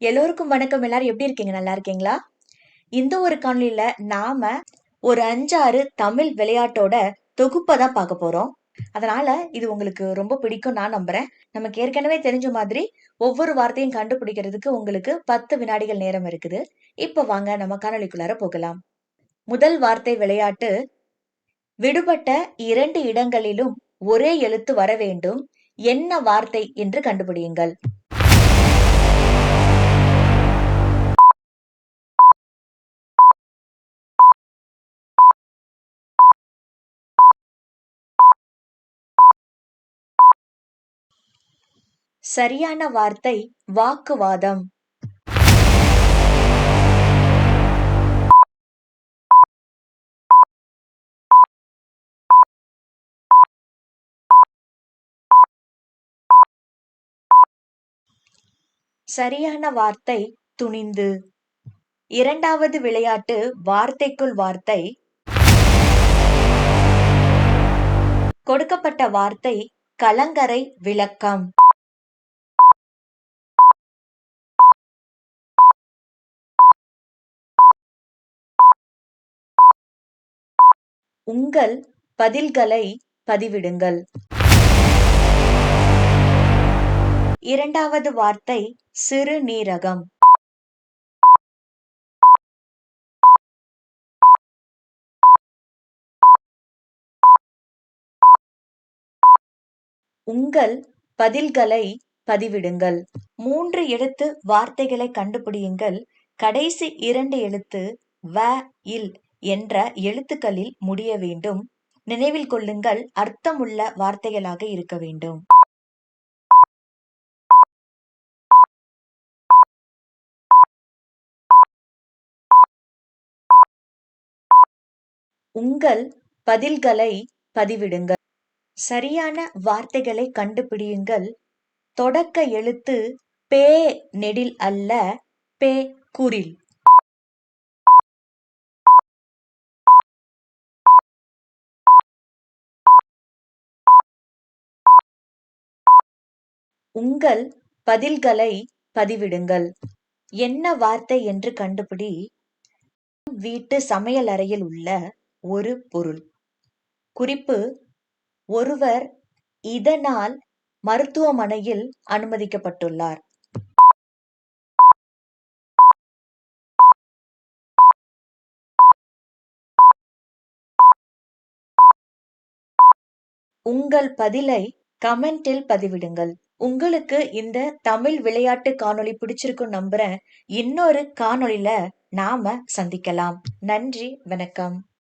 எல்லோருக்கும் வணக்கம். எல்லாரும் எப்படி இருக்கீங்க? நல்லா இருக்கீங்களா? இந்த ஒரு காணொலியில நாம ஒரு அஞ்சாறு தமிழ் விளையாட்டோட தொகுப்பை தான் பார்க்க போறோம். அதனால இது உங்களுக்கு ரொம்ப பிடிக்கும் நான் நம்புறேன். நமக்கு ஏற்கனவே தெரிஞ்ச மாதிரி ஒவ்வொரு வார்த்தையும் கண்டுபிடிக்கிறதுக்கு உங்களுக்கு பத்து வினாடிகள் நேரம் இருக்குது. இப்ப வாங்க நம்ம காணொலிக்குள்ளார போகலாம். முதல் வார்த்தை விளையாட்டு விடுபட்ட இரண்டு இடங்களிலும் ஒரே எழுத்து வர வேண்டும். என்ன வார்த்தை என்று கண்டுபிடியுங்கள். சரியான வார்த்தை வாக்குவாதம். சரியான வார்த்தை துணிந்து. இரண்டாவது விளையாட்டு வார்த்தைக்குள் வார்த்தை. கொடுக்கப்பட்ட வார்த்தை கலங்கரை விளக்கம். உங்கள் பதில்களை பதிவிடுங்கள். இரண்டாவது வார்த்தை சிறுநீரகம் உங்கள் பதில்களை பதிவிடுங்கள். மூன்று எழுத்து வார்த்தைகளை கண்டுபிடியுங்கள். கடைசி இரண்டு எழுத்து வ இல். என்ற எழுத்துக்களில் முடிய வேண்டும். நினைவில் கொள்ளுங்கள் அர்த்தமுள்ள வார்த்தைகளாக இருக்க வேண்டும். உங்கள் பதில்களை பதிவிடுங்கள். சரியான வார்த்தைகளை கண்டுபிடியுங்கள். தொடக்க எழுத்து பே நெடில் அல்ல பே குரில் உங்கள் பதில்களை பதிவிடுங்கள். என்ன வார்த்தை என்று கண்டுபிடி. வீட்டு சமையலறையில் உள்ள ஒரு பொருள். குறிப்பு ஒருவர் இதனால் மருத்துவமனையில் அனுமதிக்கப்பட்டுள்ளார். உங்கள் பதிலை கமெண்டில் பதிவிடுங்கள். உங்களுக்கு இந்த தமிழ் விளையாட்டு காணொளி பிடிச்சிருக்கும் நம்புறேன். இன்னொரு காணொளியில நாம சந்திக்கலாம். நன்றி வணக்கம்.